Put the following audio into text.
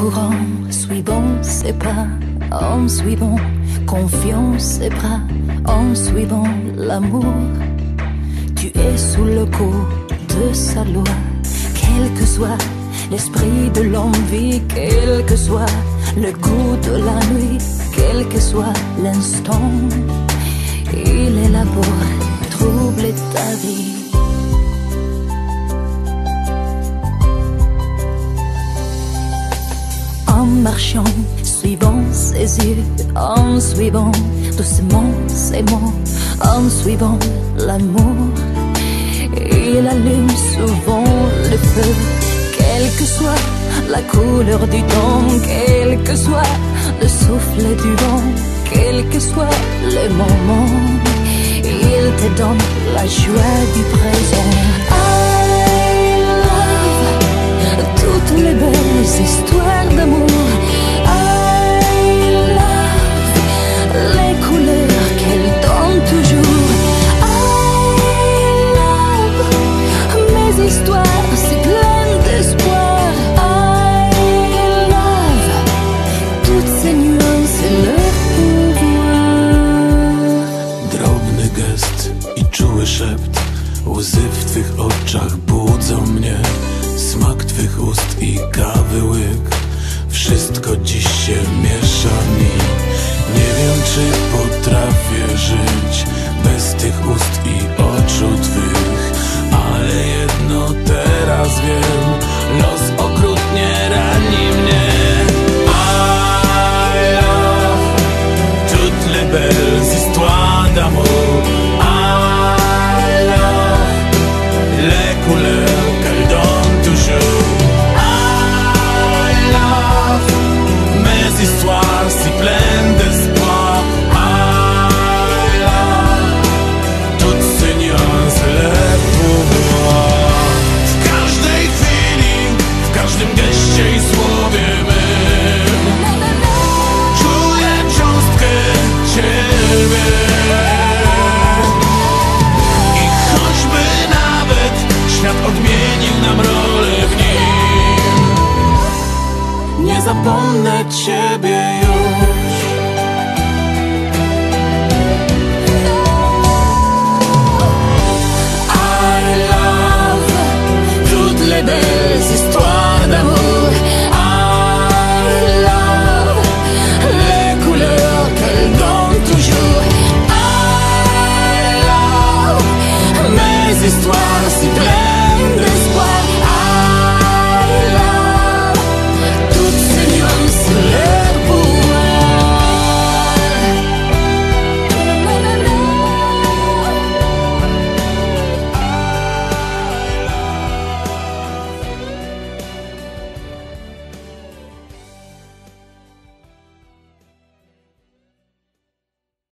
courant, suivant ses pas, en suivant confiance ses bras, en suivant l'amour. Tu es sous le coup de sa loi, quel que soit l'esprit de l'envie, quel que soit le goût de la nuit, quel que soit l'instant, il est là pour troubler ta vie. Suivant ses yeux, en suivant doucement ses mots, en suivant l'amour, il allume souvent le feu, quelle que soit la couleur du temps, quel que soit le souffle du vent, quel que soit le moment, il te donne la joie du présent. Oczach budzą mnie Smak twych ust i kawy łyk Wszystko dziś się miesza zapomnę ciebie I love toutes les belles histoires d'amour I love les couleurs qu'elles donnent toujours. I love mes histoires si pleines.